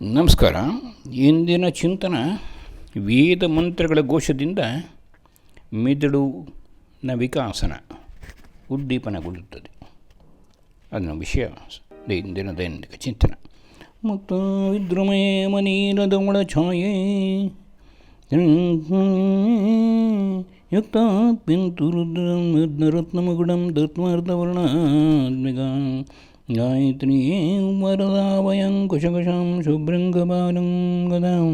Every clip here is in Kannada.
ನಮಸ್ಕಾರ ಇಂದಿನ ಚಿಂತನ ವೇದ ಮಂತ್ರಗಳ ಘೋಷದಿಂದ ಮೆದುಳಿನ ವಿಕಾಸನ ಉದ್ದೀಪನಗೊಳ್ಳುತ್ತದೆ ಅದನ್ನ ವಿಷಯ ಇಂದಿನ ದೈನಿಕ ಚಿಂತನ ಮತ್ತು ವಿದ್ರುಮೇ ಮನೀರದ ಒಳ ಛಾಯೆ ಯುಕ್ತ ಪಿಂತುರುದ್ರತ್ನಮಗುಡಂ ದತ್ಮಾರ್ಧವರ್ಣಾತ್ಮಿಕ गायत्री वरदावयं कुशकुशां शुभृङ्गपालं गदां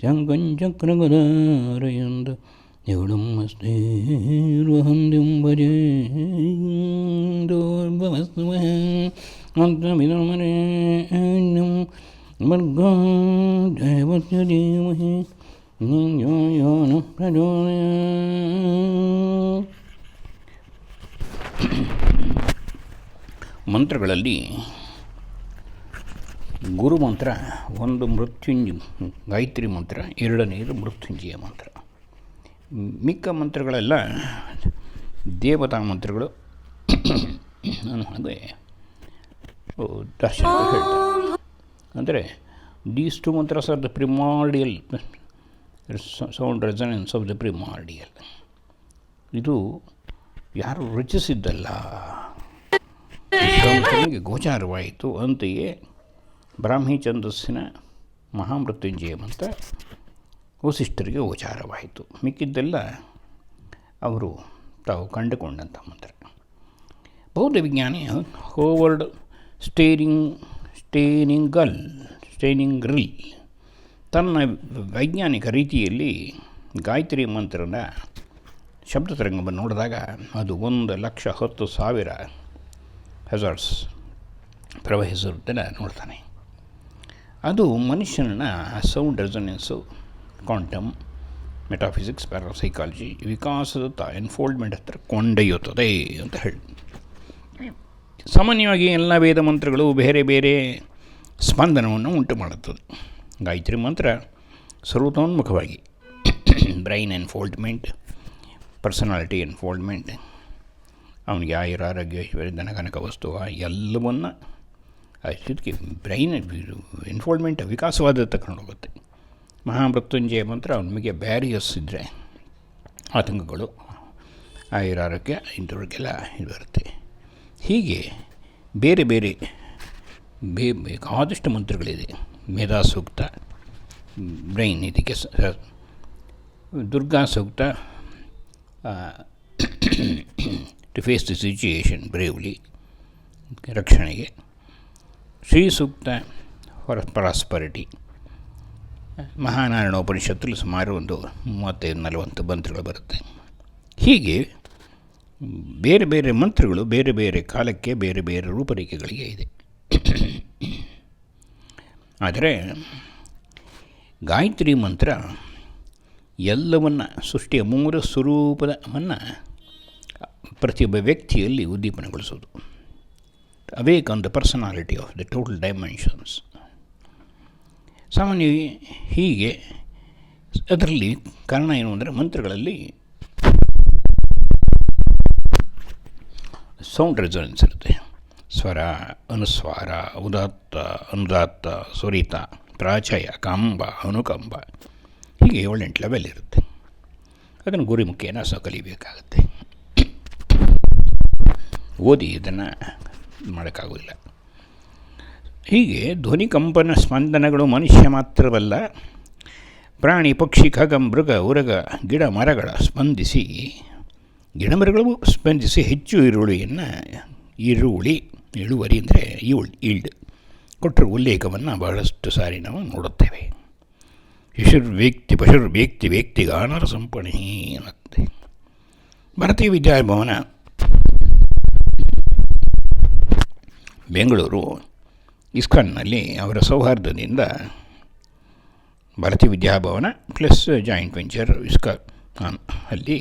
शङ्कञ्चक्रगदारयन्त निगुणं हस्तेर्वहन्त्यं भजे अन्तमिदमरेण्यं यो यो नः ಮಂತ್ರಗಳಲ್ಲಿ ಗುರು ಮಂತ್ರ ಒಂದು ಮೃತ್ಯುಂಜ, ಗಾಯತ್ರಿ ಮಂತ್ರ ಎರಡನೆಯದು ಮೃತ್ಯುಂಜಯ ಮಂತ್ರ. ಮಿಕ್ಕ ಮಂತ್ರಗಳೆಲ್ಲ ದೇವತಾ ಮಂತ್ರಗಳು. ನಾನು ಹಾಗೆ ದರ್ಶನ ಹೇಳ್ತಾರೆ ಅಂದರೆ these two mantras are the primordial sound resonance of the primordial ಇದು ಯಾರು ರಚಿಸಿದ್ದಲ್ಲ ವಿಶ್ವಾಮಿತ್ರನಿಗೆ ಗೋಚಾರವಾಯಿತು. ಅಂತೆಯೇ ಬ್ರಾಹ್ಮಿ ಛಂದಸ್ಸಿನ ಮಹಾಮೃತ್ಯುಂಜಯ ಮಂತ್ರ ವಸಿಷ್ಠರಿಗೆ ಗೋಚಾರವಾಯಿತು. ಮಿಕ್ಕಿದ್ದೆಲ್ಲ ಅವರು ತಾವು ಕಂಡುಕೊಂಡಂಥ ಮಂತ್ರ. ಬೌದ್ಧ ವಿಜ್ಞಾನಿ ಹೋವರ್ಡ್ ಸ್ಟೇರಿಂಗ್ ಸ್ಟೇನಿಂಗಲ್ ಸ್ಟೇನಿಂಗ್ ರಿಲ್ ತನ್ನ ವೈಜ್ಞಾನಿಕ ರೀತಿಯಲ್ಲಿ ಗಾಯತ್ರಿ ಮಂತ್ರನ ಶಬ್ದ ತರಂಗವನ್ನು ನೋಡಿದಾಗ ಅದು ಒಂದು ಲಕ್ಷ ಹತ್ತು ಸಾವಿರ ಹೆಸಾರ್ಡ್ಸ್ ಪ್ರವಹಿಸಿರುತ್ತಲ್ಲ ನೋಡ್ತಾನೆ. ಅದು ಮನುಷ್ಯನ sound resonance quantum metaphysics parapsychology ವಿಕಾಸದತ್ತ enfoldment ಹತ್ರ ಕೊಂಡೊಯ್ಯುತ್ತದೆ ಅಂತ ಹೇಳಿ. ಸಾಮಾನ್ಯವಾಗಿ ಎಲ್ಲ ವೇದ ಮಂತ್ರಗಳು ಬೇರೆ ಬೇರೆ ಸ್ಪಂದನವನ್ನು ಉಂಟು ಮಾಡುತ್ತದೆ. ಗಾಯತ್ರಿ ಮಂತ್ರ ಸರ್ವತೋನ್ಮುಖವಾಗಿ. ಬ್ರೈನ್ ಎನ್ಫೋಲ್ಡ್ಮೆಂಟ್ ಪರ್ಸನಾಲಿಟಿ ಎನ್ಫೋಲ್ಡ್ಮೆಂಟ್ ಅವನಿಗೆ ಆಯುರ, ಆರೋಗ್ಯ ವಸ್ತು, ಆ ಎಲ್ಲವನ್ನು ಅಷ್ಟಕ್ಕೆ ಬ್ರೈನ್ ಎನ್ಫೋಲ್ಮೆಂಟ್ ವಿಕಾಸವಾದ ತಗೊಂಡು ಹೋಗುತ್ತೆ. ಮಹಾಮೃತ್ಯುಂಜಯ ಮಂತ್ರ ಅವನಿಗೆ ಬ್ಯಾರಿಯರ್ಸ್ ಇದ್ದರೆ ಆತಂಕಗಳು, ಆಯುರ, ಆರೋಗ್ಯ, ಇಂಥವ್ರಿಗೆಲ್ಲ ಇದು ಬರುತ್ತೆ. ಹೀಗೆ ಬೇರೆ ಬೇರೆ ಬೇ, ಬೇಕಾದಷ್ಟು ಮಂತ್ರಗಳಿದೆ. ಮೇಧಾ ಸೂಕ್ತ ಬ್ರೈನ್ ಇದಕ್ಕೆ Durga Sukta to face the situation bravely ರಕ್ಷಣೆಗೆ. ಶ್ರೀ ಸೂಕ್ತ ಪ್ರಾಸ್ಪರಿಟಿ. ಮಹಾನಾರಾಯಣ ಉಪನಿಷತ್ತಲ್ಲಿ ಸುಮಾರು ಒಂದು ಮೂವತ್ತೈದು, ನಲವತ್ತು ಮಂತ್ರಗಳು ಬರುತ್ತೆ. ಹೀಗೆ ಬೇರೆ ಬೇರೆ ಮಂತ್ರಗಳು ಬೇರೆ ಬೇರೆ ಕಾಲಕ್ಕೆ ಬೇರೆ ಬೇರೆ ರೂಪರೇಖೆಗಳಿಗೆ ಇದೆ. ಆದರೆ ಗಾಯತ್ರಿ ಮಂತ್ರ ಎಲ್ಲವನ್ನು ಸೃಷ್ಟಿಯ ಮೂಲ ಸ್ವರೂಪದವನ್ನು ಪ್ರತಿಯೊಬ್ಬ ವ್ಯಕ್ತಿಯಲ್ಲಿ ಉದ್ದೀಪನಗೊಳಿಸೋದು awake on the personality of the total dimensions. ಸಾಮಾನ್ಯವಾಗಿ ಹೀಗೆ ಅದರಲ್ಲಿ ಕಾರಣ ಏನು ಅಂದರೆ ಮಂತ್ರಗಳಲ್ಲಿ ಸೌಂಡ್ ರೆಸೋನೆನ್ಸ್ ಇರುತ್ತೆ. ಸ್ವರ, ಅನುಸ್ವಾರ, ಉದಾತ್ತ, ಅನುದಾತ್ತ, ಸ್ವರಿತ, ಪ್ರಾಚಯ, ಕಂಬ, ಅನುಕಂಬ ಹೀಗೆ ಏಳೆಂಟು ಲೆವೆಲ್ ಇರುತ್ತೆ. ಅದನ್ನು ಗುರಿಮುಖಿಯನ್ನು ಸಹ ಕಲಿಬೇಕಾಗತ್ತೆ. ಓದಿ ಇದನ್ನು ಮಾಡೋಕ್ಕಾಗೋದಿಲ್ಲ. ಹೀಗೆ ಧ್ವನಿ ಕಂಪನ ಸ್ಪಂದನಗಳು ಮನುಷ್ಯ ಮಾತ್ರವಲ್ಲ, ಪ್ರಾಣಿ, ಪಕ್ಷಿ, ಖಗ, ಮೃಗ, ಉರಗ, ಗಿಡ, ಮರಗಳ ಸ್ಪಂದಿಸಿ, ಗಿಡ ಮರಗಳು ಸ್ಪಂದಿಸಿ ಹೆಚ್ಚು ಈರುಳ್ಳಿಯನ್ನು ಈರುಳ್ಳಿ, ಇಳುವರಿ ಅಂದರೆ ಈಳ್, ಈಲ್ಡ್ ಕೊಟ್ಟರು ಉಲ್ಲೇಖವನ್ನು ಬಹಳಷ್ಟು ಸಾರಿ ನಾವು ನೋಡುತ್ತೇವೆ. ಶಿಶುರ್ ವ್ಯಕ್ತಿ ಪಶುರ್ ವ್ಯಕ್ತಿ ವ್ಯಕ್ತಿಗಾನರ ಸಂಪಣಿ ಅನ್ನತ್ತೆ ಭಾರತೀಯ ವಿದ್ಯಾಭವನ ಬೆಂಗಳೂರು, ಇಸ್ಕಾನ್ನಲ್ಲಿ ಅವರ ಸೌಹಾರ್ದದಿಂದ Bharatiya Vidya Bhavan plus joint venture ISKCON ಅಲ್ಲಿ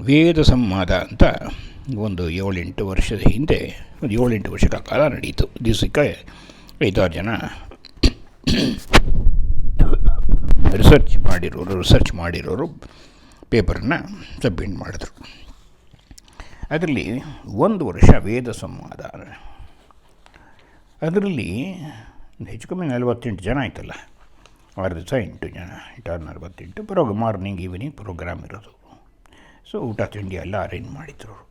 ವೇದ ಸಂವಾದ ಅಂತ ಒಂದು ಏಳೆಂಟು ವರ್ಷದ ಹಿಂದೆ, ಒಂದು ಏಳೆಂಟು ವರ್ಷಗಳ ಕಾಲ ನಡೆಯಿತು. ದಿವಸಕ್ಕೆ ಐದಾರು ಜನ ರಿಸರ್ಚ್ ಮಾಡಿರೋರು ರಿಸರ್ಚ್ ಮಾಡಿರೋರು ಪೇಪರನ್ನು ಸಬ್ಮಿಟ್ ಮಾಡಿದ್ರು. ಅದರಲ್ಲಿ ಒಂದು ವರ್ಷ ವೇದ ಸಂವಾದ ಅದರಲ್ಲಿ ಹೆಚ್ಚು ಕಮ್ಮಿ ನಲವತ್ತೆಂಟು ಜನ ಆಯ್ತಲ್ಲ. ಆರು ದಿವಸ ಎಂಟು ಜನ ಎಂಟಾರು ನಲವತ್ತೆಂಟು ಪ್ರೋಗ ಮಾರ್ನಿಂಗ್ ಈವ್ನಿಂಗ್ ಪ್ರೋಗ್ರಾಮ್ ಇರೋದು. ಸೊ ಊಟ, ತಿಂಡಿ ಎಲ್ಲ ಅರೇಂಜ್ ಮಾಡಿದ್ರು ಅವರು.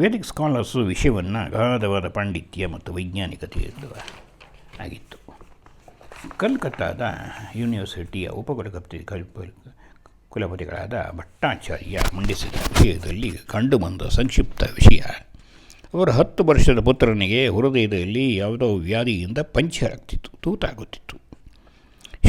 ವೇದಿಕ್ ಸ್ಕಾಲರ್ಸು ವಿಷಯವನ್ನು ಅಗಾಧವಾದ ಪಾಂಡಿತ್ಯ ಮತ್ತು ವೈಜ್ಞಾನಿಕತೆಯಿಂದ ಆಗಿತ್ತು. ಕಲ್ಕತ್ತಾದ ಯೂನಿವರ್ಸಿಟಿಯ ಉಪಕುಲಪತಿ ಕಲ್ಪ, ಕುಲಪತಿಗಳಾದ ಭಟ್ಟಾಚಾರ್ಯ ಮಂಡಿಸಿದ ವಿಷಯದಲ್ಲಿ ಕಂಡುಬಂದ ಸಂಕ್ಷಿಪ್ತ ವಿಷಯ ಅವರ ಹತ್ತು ವರ್ಷದ ಪುತ್ರನಿಗೆ ಹೃದಯದಲ್ಲಿ ಯಾವುದೋ ವ್ಯಾಧಿಯಿಂದ ಪಂಚರ್ ಆಗ್ತಿತ್ತು ತೂತಾಗುತ್ತಿತ್ತು.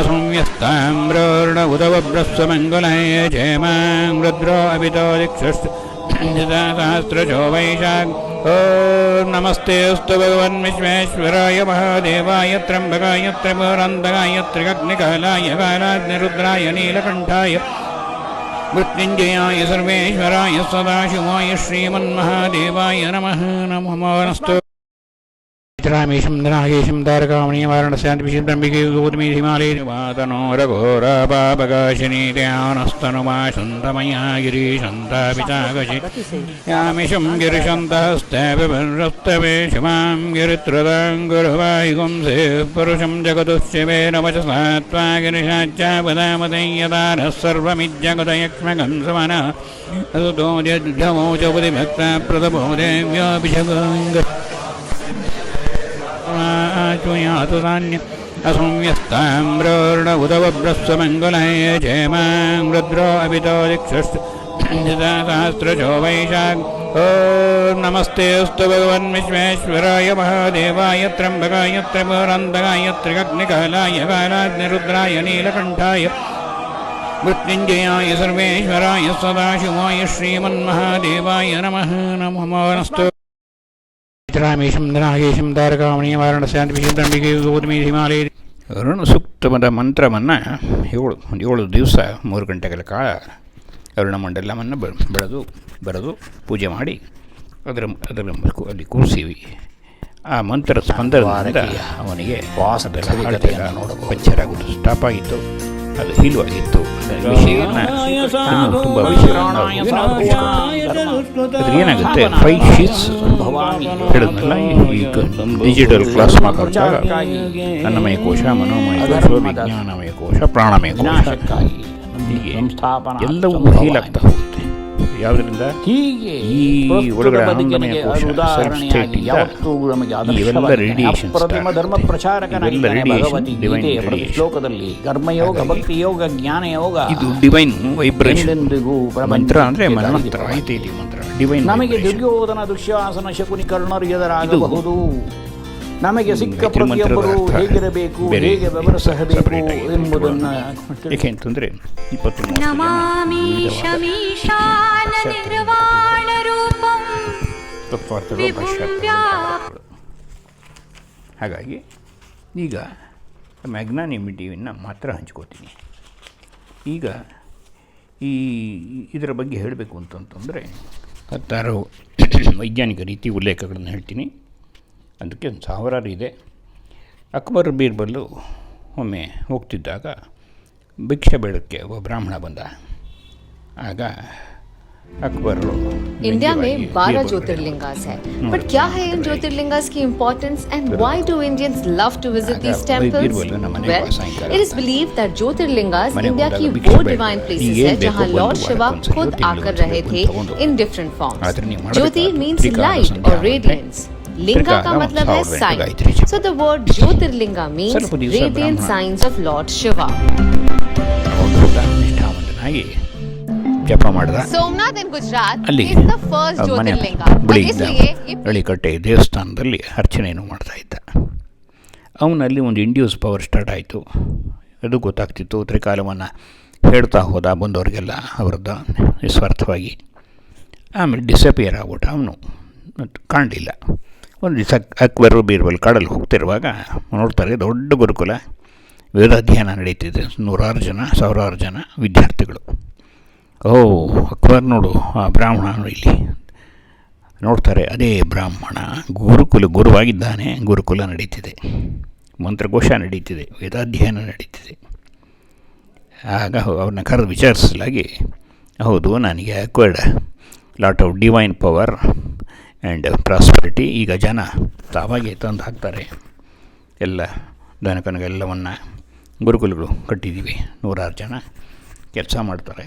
असंयस्ताम्रोर्ण उदवभ्रस्वमङ्गुलये क्षेमाङ्गद्रो अभितो दिक्षुस्सहस्रजो वैशाख ॐ नमस्तेऽस्तु भगवन्विश्वेश्वराय महादेवाय त्र्यम्बकाय त्रिपुरन्दकाय त्रिगग्निकालाय कालाग्निरुद्राय नीलकण्ठाय मृत्युञ्जयाय सर्वेश्वराय सदाशिवाय श्रीमन्महादेवाय नमः नमो नमस्तु नागेशं तारकामणीयवारणस्यान्तिविशं ब्रह्मिके गौतमी हिमालये वातनो रघोरापापकाशिनी ध्यानस्तनुमा शन्तमया गिरीशन्तापिताकशि यामिषं गिरिशन्तहस्तवे शिवां गिरित्रदाङ्गुरुवायुगुंसे पुरुषं जगदुश्चिवे नवचसा त्वा गिरिशाच्च पदामतै यदा ज्ञातु धान्य असंव्यस्ताम्रोर्ण उदवभ्रस्वमङ्गुलये क्षेमाङ्गद्रो अभितो दिक्षुस् सहस्रजो वैशाख। ॐ नमस्तेऽस्तु भगवन्विश्वेश्वराय महादेवाय त्र्यम्बकाय त्र्यम्बरन्दकाय त्रिगग्निकालाय कालाग्निरुद्राय नीलकण्ठाय। मृत्युञ्जयाय सर्वेश्वराय सदाशिवाय श्रीमन्महादेवाय नमः। नमो नमस्तु। ಗೌತಮಿ ಹಿಮಾಲಯ ಋಣ ಸೂಕ್ತಮದ ಮಂತ್ರವನ್ನು ಏಳು ಒಂದು ಏಳು ದಿವಸ ಮೂರು ಗಂಟೆಗಳ ಕಾಲ ಅರುಣಮಂಡಲವನ್ನು ಬ ಬೆಳೆದು ಬರೆದು ಪೂಜೆ ಮಾಡಿ ಅದರ ಅದರ ಅಲ್ಲಿ ಕೂರಿಸಿವಿ ಆ ಮಂತ್ರ ಸ್ಪಂದನದಿಂದ ಅವನಿಗೆ ಪಚ್ಚರಾಗುವುದು ಸ್ಟಾಪ್ ಆಗಿತ್ತು ಅದು ಹೀಲುವಾಗಿತ್ತು ವಿಷಯವನ್ನು ಇನ್ನೂ ತುಂಬ ವಿಷಯವನ್ನು ಏನಾಗುತ್ತೆ? ಫೈವ್ ಶೀಟ್ಸ್ ಹೇಳಿದ್ನಲ್ಲ ಈಗ ಡಿಜಿಟಲ್ ಕ್ಲಾಸ್ ಮಾತಾಡಿದಾಗ ಅನ್ನಮಯ ಕೋಶ ಮನೋಮಯ ಕೋಶ ವಿಜ್ಞಾನಮಯ ಕೋಶ ಪ್ರಾಣಮಯ ಕೋಶ. ಎಲ್ಲವೂ ಹೀಲಾಗ್ತಾ ಹೋಗುತ್ತೆ. ಯಾವುದರಿಂದ? ಹೀಗೆ ಈ ಒಳಗಡೆ ಆನಂದಮಯ ಕೋಶ, ಯಾವತ್ತೂ ನಮಗೆ ಇವೆಲ್ಲ start ಧರ್ಮ ಪ್ರತಿ radiation. ಶ್ಲೋಕದಲ್ಲಿ ಕರ್ಮಯೋಗ ಭಕ್ತಿ ಯೋಗ ಜ್ಞಾನ ಯೋಗ ಇದು ಡಿವೈನ್ ವೈಬ್ರೇಷನ್ ಮಂತ್ರ ಅಂದರೆ ಮಂತ್ರ. ಆಯ್ತು ಮಂತ್ರ. ಡಿವೈನ್ ನಮಗೆ ದುರ್ಯೋಧನ ದುಶ್ಯಾಸನ ಶಕುನಿ ಕರ್ಣರು ಎದುರಾಗಬಹುದು. ನಮಗೆ ಸಿಕ್ಕ ಪ್ರತಿಯೊಬ್ಬರು ಹೇಗಿರಬೇಕು ಹೇಗೆ ವ್ಯವಹರಿಸಬೇಕು. ಎಂಬುದನ್ನು ಏಕೆ ಅಂತಂದರೆ ಇಪ್ಪತ್ತು ನಮಾಮಿ ಶಮೀಶಾನ ಭಾಷ್ಯಾರ್ಥಗಳು ವ್ಯಾಪ್- ಹಾಗಾಗಿ ಈಗ ಮ್ಯಾಗ್ನಾನಿಮಿಟಿಯನ್ನು ಮಾತ್ರ ಹಂಚ್ಕೋತೀನಿ. ಈಗ ಈ ಇದರ ಬಗ್ಗೆ ಹೇಳಬೇಕು ಅಂತಂತಂದರೆ ಹತ್ತಾರು ವೈಜ್ಞಾನಿಕ ರೀತಿ ಉಲ್ಲೇಖಗಳನ್ನು ಹೇಳ್ತೀನಿ. ಅದಕ್ಕೆ ಒಂದು ಸಾವಿರಾರು ಇದೆ. ಅಕ್ಬರ್ ಬೀರ್ಬಲ್ಲು ಒಮ್ಮೆ ಹೋಗ್ತಿದ್ದಾಗ ಭಿಕ್ಷೆ ಬೇಡಕ್ಕೆ ಒಬ್ಬ ಬ್ರಾಹ್ಮಣ ಬಂದ. ಆಗ इंडिया में 12 ज्योतिर्लिंगास है बट क्या है इन ज्योतिर्लिंगास की importance and why do Indians love to visit these temples well it is believed that jyotirlingas India की वो डिवाइन प्लेसेस है जहाँ लॉर्ड शिवा खुद आकर रहे थे in different forms jyoti means light और रेडियंस or ಅಂದ್ರೆ radiance Linga ತ್ರಿಕಾಲ का ಒಂದು मतलब है ಸಾವಿರದ ಎಂಟು sign. ಗಾಯತ್ರಿ ಜಪ. So the word Jyotirlinga means ಸ್ವಲ್ಪ ದಿವಸ radiant ಬ್ರಾಹ್ಮಣ. signs of Lord Shiva. ಅವಾಗ ನಿಷ್ಠಾವಂತನಾಗಿ ಜಪ ಮಾಡಿದ Somnath in Gujarat ಅಲ್ಲಿ is the first ಆ ಮನೆ Jyotirlinga. ಬಳಿ और ಇದ್ದ इसलिए ये ಹಳ್ಳಿಕಟ್ಟೆ ದೇವಸ್ಥಾನದಲ್ಲಿ ಅರ್ಚನೆಯನ್ನು ಮಾಡ್ತಾ ಇದ್ದ ಅವನಲ್ಲಿ ಒಂದು ಇಂಡ್ಯೂಸ್ ಪವರ್ ಸ್ಟಾರ್ಟ್ ಆಯಿತು ಅದು ಗೊತ್ತಾಗ್ತಿತ್ತು ತ್ರಿಕಾಲವನ್ನು ಹೇಳ್ತಾ ಹೋದ ಬಂದವರಿಗೆಲ್ಲ ಅವರದ್ದು ನಿಸ್ವಾರ್ಥವಾಗಿ ಆಮೇಲೆ ಡಿಸಪಿಯರ್ ಆಗ್ಬಿಟ್ಟ ಅವನು ಕಾಣಲಿಲ್ಲ ಒಂದು ದಿವಸ ಅಕ್ಬರು ಬೀರ್ಬಲ್ ಕಾಡಲ್ಲಿ ಹೋಗ್ತಿರುವಾಗ ನೋಡ್ತಾರೆ ದೊಡ್ಡ ಗುರುಕುಲ. ವೇದಾಧ್ಯಯನ ನಡೀತಿದೆ. ನೂರಾರು ಜನ, ಸಾವಿರಾರು ಜನ ವಿದ್ಯಾರ್ಥಿಗಳು. ಓ, ಅಕ್ಬರ್ ನೋಡು, ಆ ಬ್ರಾಹ್ಮಣ ಇಲ್ಲಿ. ನೋಡ್ತಾರೆ, ಅದೇ ಬ್ರಾಹ್ಮಣ, ಗುರುಕುಲ, ಗುರುವಾಗಿದ್ದಾನೆ, ಗುರುಕುಲ ನಡೀತಿದೆ. ಮಂತ್ರಕೋಶ ನಡೀತಿದೆ, ವೇದಾಧ್ಯಯನ ನಡೀತಿದೆ. ಆಗ ಅವ್ರನ್ನ ಕರೆದು ವಿಚಾರಿಸಲಾಗಿ ಹೌದು, ನನಗೆ awkward, lot of divine power and prosperity ಈಗ ಜನ ತಾವಾಗೆ ತಂದು ಹಾಕ್ತಾರೆ. ಎಲ್ಲ ದನಕನಗೆಲ್ಲವನ್ನು ಗುರುಕುಲಗಳು ಕಟ್ಟಿದ್ದೀವಿ. ನೂರಾರು ಜನ ಕೆಲಸ ಮಾಡ್ತಾರೆ.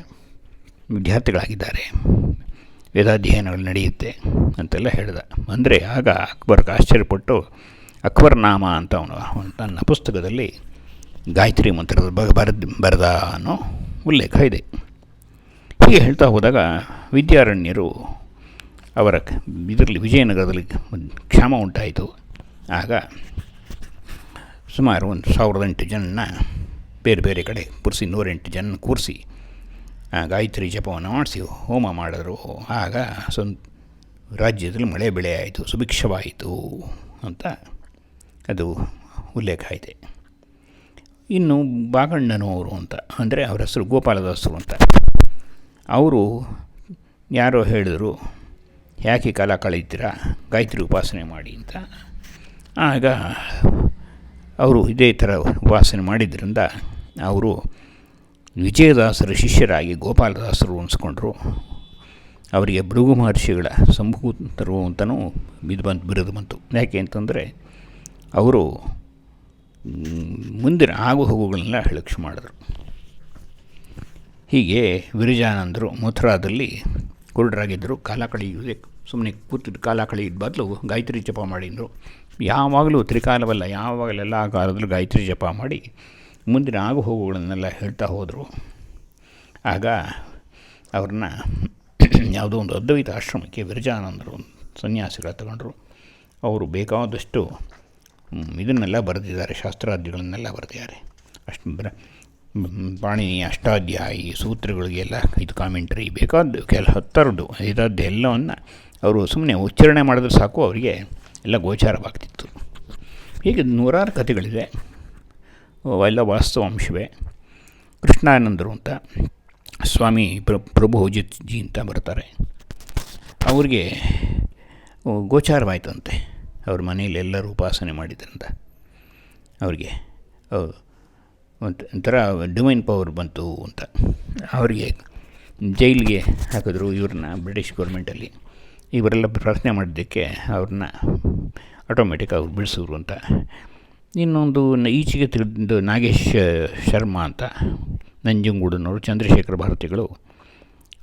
ವಿದ್ಯಾರ್ಥಿಗಳಾಗಿದ್ದಾರೆ. ವೇದಾಧ್ಯಯನಗಳು ನಡೆಯುತ್ತೆ ಅಂತೆಲ್ಲ ಹೇಳಿದ. ಅಂದರೆ ಆಗ ಅಕ್ಬರ್ಗೆ ಆಶ್ಚರ್ಯಪಟ್ಟು ಅಕ್ಬರ್ ನಾಮ ಅಂತ ಅವನು ತನ್ನ ಪುಸ್ತಕದಲ್ಲಿ ಗಾಯತ್ರಿ ಮಂತ್ರದ ಬಗ್ಗೆ ಬರೆದ ಬರೆದ ಅನ್ನೋ ಉಲ್ಲೇಖ ಇದೆ. ಹೀಗೆ ಹೇಳ್ತಾ ಹೋದಾಗ ವಿದ್ಯಾರಣ್ಯರು ಅವರ ಇದರಲ್ಲಿ ವಿಜಯನಗರದಲ್ಲಿ ಕ್ಷಾಮ ಉಂಟಾಯಿತು. ಆಗ ಸುಮಾರು ಒಂದು ಸಾವಿರದ ಎಂಟು ಜನನ ಬೇರೆ ಬೇರೆ ಕಡೆ ಕೂರಿಸಿ ನೂರೆಂಟು ಜನ ಕೂರಿಸಿ ಗಾಯತ್ರಿ ಜಪವನ್ನು ಮಾಡಿಸಿ, ಹೋಮ ಮಾಡಿದ್ರು. ಆಗ ಸ್ವಂತ ರಾಜ್ಯದಲ್ಲಿ ಮಳೆ ಬೆಳೆ ಆಯಿತು ಸುಭಿಕ್ಷವಾಯಿತು ಅಂತ ಅದು ಉಲ್ಲೇಖ ಇದೆ. ಇನ್ನು ಬಾಗಣ್ಣನವರು ಅಂತ, ಅಂದರೆ ಅವರ ಹೆಸರು ಗೋಪಾಲದಾಸರು ಅಂತ, ಅವರು ಯಾರೋ ಹೇಳಿದರು ಯಾಕೆ ಕಾಲ ಕಳೀತೀರಾ ಗಾಯತ್ರಿ ಉಪಾಸನೆ ಮಾಡಿ ಅಂತ. ಆಗ ಅವರು ಇದೇ ಥರ ಉಪಾಸನೆ ಮಾಡಿದ್ದರಿಂದ ಅವರು ವಿಜಯದಾಸರ ಶಿಷ್ಯರಾಗಿ ಗೋಪಾಲದಾಸರು ಅನಿಸ್ಕೊಂಡ್ರು. ಅವರಿಗೆ ಭೃಗು ಮಹರ್ಷಿಗಳ ಸಂಭೂತರು ಅಂತಲೂ ಬಿದ್ದು ಬಿರುದು ಬಂತು. ಯಾಕೆ ಅಂತಂದರೆ ಅವರು ಮುಂದಿನ ಆಗು ಹೋಗುಗಳನ್ನೆಲ್ಲ ಹೇಳಕ್ಕೆ ಮಾಡಿದ್ರು. ಹೀಗೆ ವಿರಜಾನಂದರು ಮಥುರಾದಲ್ಲಿ ಕುರುಡರಾಗಿದ್ದರು. ಕಾಲ ಕಳೆಯುವುದೇ ಸುಮ್ಮನೆ ಕೂತು ಕಾಲ ಕಳೆಯಿದ ಬದಲು ಗಾಯತ್ರಿ ಜಪ ಮಾಡಿದ್ರು. ಯಾವಾಗಲೂ ತ್ರಿಕಾಲವಲ್ಲ, ಯಾವಾಗಲೆಲ್ಲ ಆ ಕಾಲದಲ್ಲೂ ಗಾಯತ್ರಿ ಜಪ ಮಾಡಿ ಮುಂದಿನ ಆಗು ಹೋಗುಗಳನ್ನೆಲ್ಲ ಹೇಳ್ತಾ ಹೋದರು. ಆಗ ಅವ್ರನ್ನ ಯಾವುದೋ ಒಂದು ಅದ್ವೈತ ಆಶ್ರಮಕ್ಕೆ ವಿರಜಾನಂದರು. ಸನ್ಯಾಸಿಗಳ ತಗೊಂಡ್ರು. ಅವರು ಬೇಕಾದಷ್ಟು ಇದನ್ನೆಲ್ಲ ಬರೆದಿದ್ದಾರೆ ಶಾಸ್ತ್ರಾದಿಗಳನ್ನೆಲ್ಲ ಬರೆದಿದ್ದಾರೆ. ಅಷ್ಟು ಬರ ಪಾಣಿನಿ ಅಷ್ಟಾಧ್ಯಾಯಿ ಸೂತ್ರಗಳಿಗೆಲ್ಲ ಇದು ಕಾಮೆಂಟ್ರಿ ಬೇಕಾದ ಕೆಲ ಹತ್ತರದ್ದು. ಇದಾದ ಎಲ್ಲವನ್ನು ಅವರು ಸುಮ್ಮನೆ ಉಚ್ಚಾರಣೆ ಮಾಡಿದ್ರೆ ಸಾಕು, ಅವರಿಗೆ ಎಲ್ಲ ಗೋಚಾರವಾಗ್ತಿತ್ತು. ಹೀಗೆ ನೂರಾರು ಕಥೆಗಳಿದೆ. ಎಲ್ಲ ವಾಸ್ತವಾಂಶವೇ ಕೃಷ್ಣಾನಂದರು ಅಂತ, ಸ್ವಾಮಿ ಪ್ರ, ಪ್ರಭು ಜಿ ಅಂತ ಬರ್ತಾರೆ. ಅವ್ರಿಗೆ ಗೋಚಾರವಾಯ್ತಂತೆ. ಅವ್ರ ಮನೇಲಿ ಎಲ್ಲರೂ ಉಪಾಸನೆ ಮಾಡಿದ್ರಂತ. ಅವ್ರಿಗೆ ಒಂಥರ ಡಿವೈನ್ ಪವರ್ ಬಂತು ಅಂತ. ಅವರಿಗೆ ಜೈಲಿಗೆ ಹಾಕಿದ್ರು ಇವ್ರನ್ನ ಬ್ರಿಟಿಷ್ ಗೌರ್ಮೆಂಟಲ್ಲಿ ಇವರೆಲ್ಲ ಪ್ರಾರ್ಥನೆ ಮಾಡಿದ್ದಕ್ಕೆ ಅವ್ರನ್ನ ಆಟೋಮೆಟಿಕ್ ಅವ್ರು ಬಿಡಿಸಿದ್ರು ಅಂತ. ಇನ್ನೊಂದು ಈಚೆಗೆ ತಿಳಿದು ನಾಗೇಶ್ ಶರ್ಮಾ ಅಂತ. ನಂಜುಂಗೂಡನವರು ಚಂದ್ರಶೇಖರ ಭಾರತಿಗಳು.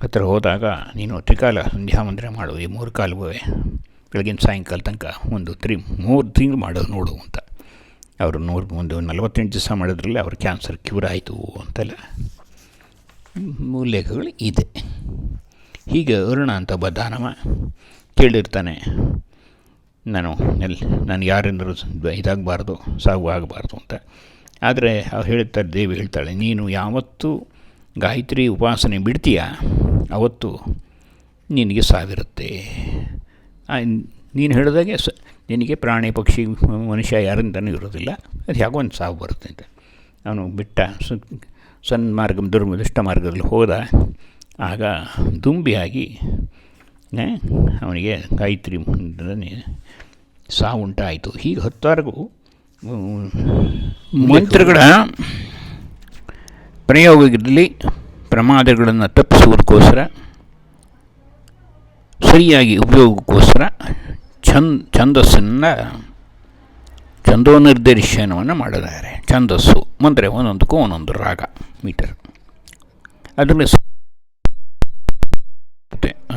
ಹತ್ತಿರ ಹೋದಾಗ, ನೀನು ತ್ರಿಕಾಲ ಸಂಧ್ಯಾ ಮಂದಿರ ಮಾಡು, ಈ ಮೂರು ಕಾಲುವೆ ಬೆಳಗಿನ ಸಾಯಂಕಾಲ ತನಕ ಒಂದು ತ್ರೀ, ಮೂರು ತಿಂಗಳು ಮಾಡು, ನೋಡು ಅಂತ. ಅವರು ನೂರು, ಒಂದು ನಲವತ್ತೆಂಟು ದಿವಸ ಮಾಡೋದ್ರಲ್ಲಿ ಅವ್ರ ಕ್ಯಾನ್ಸರ್ ಕ್ಯೂರ್ ಆಯಿತು ಅಂತೆಲ್ಲ ಉಲ್ಲೇಖಗಳು ಇದೆ. ಹೀಗೆ ಅರುಣ ಅಂತ ಒಬ್ಬ ದಾನವ ಕೇಳಿರ್ತಾನೆ, ನಾನು ಎಲ್ಲಿ ನಾನು ಯಾರೆಂದರೂ ಇದಾಗಬಾರ್ದು, ಸಾವು ಆಗಬಾರ್ದು ಅಂತ. ಆದರೆ ಅವ್ರು ಹೇಳ್ತಾರೆ ದೇವಿ ಹೇಳ್ತಾಳೆ, ನೀನು ಯಾವತ್ತು ಗಾಯತ್ರಿ ಉಪಾಸನೆ ಬಿಡ್ತೀಯ? ಅವತ್ತು ನಿನಗೆ ಸಾವಿರುತ್ತೆ. ನೀನು ಹೇಳಿದಾಗೆ ಸ ನಿನಗೆ ಪ್ರಾಣಿ ಪಕ್ಷಿ ಮನುಷ್ಯ ಯಾರಿಂದನೂ ಇರೋದಿಲ್ಲ ಅದು ಹೇಗೋ ಒಂದು ಸಾವು ಬರುತ್ತೆ ಅಂತ. ಅವನು ಬಿಟ್ಟ ಸನ್ಮಾರ್ಗ ದುರ್ಮ ದುಷ್ಟ ಮಾರ್ಗದಲ್ಲಿ ಹೋದ. ಆಗ ದುಂಬಿಯಾಗಿ ಅವನಿಗೆ ಗಾಯತ್ರಿ ಸಾವುಂಟಾಯಿತು ಹೀಗೆ ಹತ್ತಾರಿಗೂ ಮಂತ್ರಗಳ ಪ್ರಯೋಗದಲ್ಲಿ ಪ್ರಮಾದಗಳನ್ನು ತಪ್ಪಿಸುವುದಕ್ಕೋಸ್ಕರ, ಸರಿಯಾಗಿ ಉಪಯೋಗಕ್ಕೋಸ್ಕರ ಛಂದ್, ಛಂದಸ್ಸನ್ನು ಛಂದೋನಿರ್ದೇಶನವನ್ನು ಮಾಡಿದ್ದಾರೆ. ಛಂದಸ್ಸು ಅಂದರೆ ಒಂದೊಂದಕ್ಕೂ ಒಂದೊಂದು ರಾಗ, ಮೀಟರ್. ಅದರಲ್ಲಿ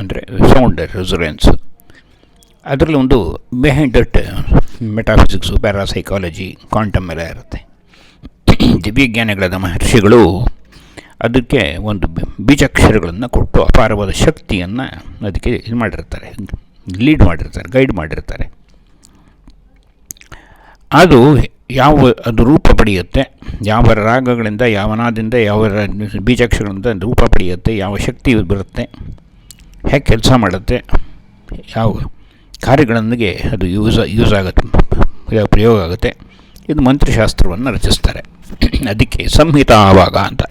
ಅಂದರೆ ಸೌಂಡ್ ರೆಸೊರೆನ್ಸ್ ಅದರಲ್ಲಿ ಒಂದು behind that metaphysics parapsychology quantum ಎಲ್ಲ ಇರುತ್ತೆ. ದಿವ್ಯಜ್ಞಾನಿಗಳಾದ ಮಹರ್ಷಿಗಳು ಅದಕ್ಕೆ ಒಂದು ಬೀಜಾಕ್ಷರಗಳನ್ನು ಕೊಟ್ಟು ಅಪಾರವಾದ ಶಕ್ತಿಯನ್ನು ಅದಕ್ಕೆ ಇದು ಮಾಡಿರ್ತಾರೆ. ಲೀಡ್ ಮಾಡಿರ್ತಾರೆ ಗೈಡ್ ಮಾಡಿರ್ತಾರೆ. ಅದು ಯಾವ, ಅದು ರೂಪ ಪಡೆಯುತ್ತೆ, ಯಾವ ರಾಗಗಳಿಂದ, ಯಾವ ನಾದಿಂದ, ಯಾವ ಬೀಜಾಕ್ಷಗಳಿಂದ ರೂಪ ಪಡೆಯುತ್ತೆ, ಯಾವ ಶಕ್ತಿ ಬರುತ್ತೆ, ಹೇಗೆ ಕೆಲಸ ಮಾಡುತ್ತೆ, ಯಾವ ಕಾರ್ಯಗಳೊಂದಿಗೆ ಅದು ಯೂಸ್ ಯೂಸ್ ಆಗುತ್ತೆ, ಪ್ರಯೋಗ- ಆಗುತ್ತೆ. ಇದು ಮಂತ್ರಶಾಸ್ತ್ರವನ್ನು ರಚಿಸ್ತಾರೆ. ಅದಕ್ಕೆ ಸಂಹಿತ ಆವಾಗ ಅಂತ.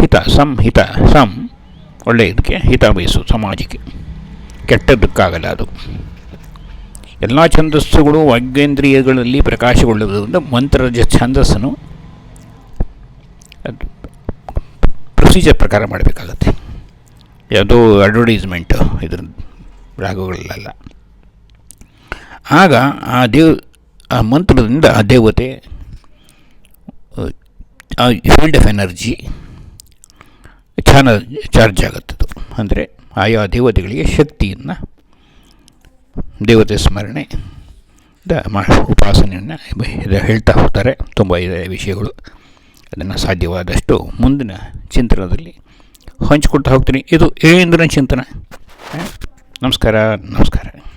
ಹಿತ, ಸಂಹಿತ, ಸಂ ಒಳ್ಳೆಯದಕ್ಕೆ ಹಿತ ಬಯಸು ಸಮಾಜಕ್ಕೆ. ಕೆಟ್ಟದ್ದಕ್ಕಾಗಲ್ಲ ಅದು. ಎಲ್ಲ ಛಂದಸ್ಸುಗಳು ವಾಗ್ಯೇಂದ್ರಿಯಗಳಲ್ಲಿ ಪ್ರಕಾಶಗೊಳ್ಳುವುದರಿಂದ ಮಂತ್ರದ ಛಂದಸ್ಸನ್ನು ಪ್ರೊಸೀಜರ್ ಪ್ರಕಾರ ಮಾಡಬೇಕಾಗತ್ತೆ. ಯಾವುದೋ ಅಡ್ವರ್ಟೈಸ್ಮೆಂಟು ಇದ್ರ ರಾಗಗಳಲ್ಲ ಆಗ ಆ ದೇವ್, ಆ ಮಂತ್ರದಿಂದ ಆ ದೇವತೆ, ಆ ಫೀಲ್ಡ್ ಆಫ್ ಎನರ್ಜಿ ಚಾನ ಚಾರ್ಜ್ ಆಗುತ್ತದು. ಅಂದರೆ ಆಯಾ ದೇವತೆಗಳಿಗೆ ಶಕ್ತಿಯನ್ನು ದೇವತೆ ಸ್ಮರಣೆ ದ ಉಪಾಸನೆಯನ್ನು ಹೇಳ್ತಾ ಹೋಗ್ತಾರೆ. ತುಂಬ ಇದೆ ವಿಷಯಗಳು. ಅದನ್ನು ಸಾಧ್ಯವಾದಷ್ಟು ಮುಂದಿನ ಚಿಂತನದಲ್ಲಿ ಹಂಚಿಕೊಡ್ತಾ ಹೋಗ್ತೀನಿ. ಇದು ಏಂದ್ರನ ಚಿಂತನ. ನಮಸ್ಕಾರ ನಮಸ್ಕಾರ.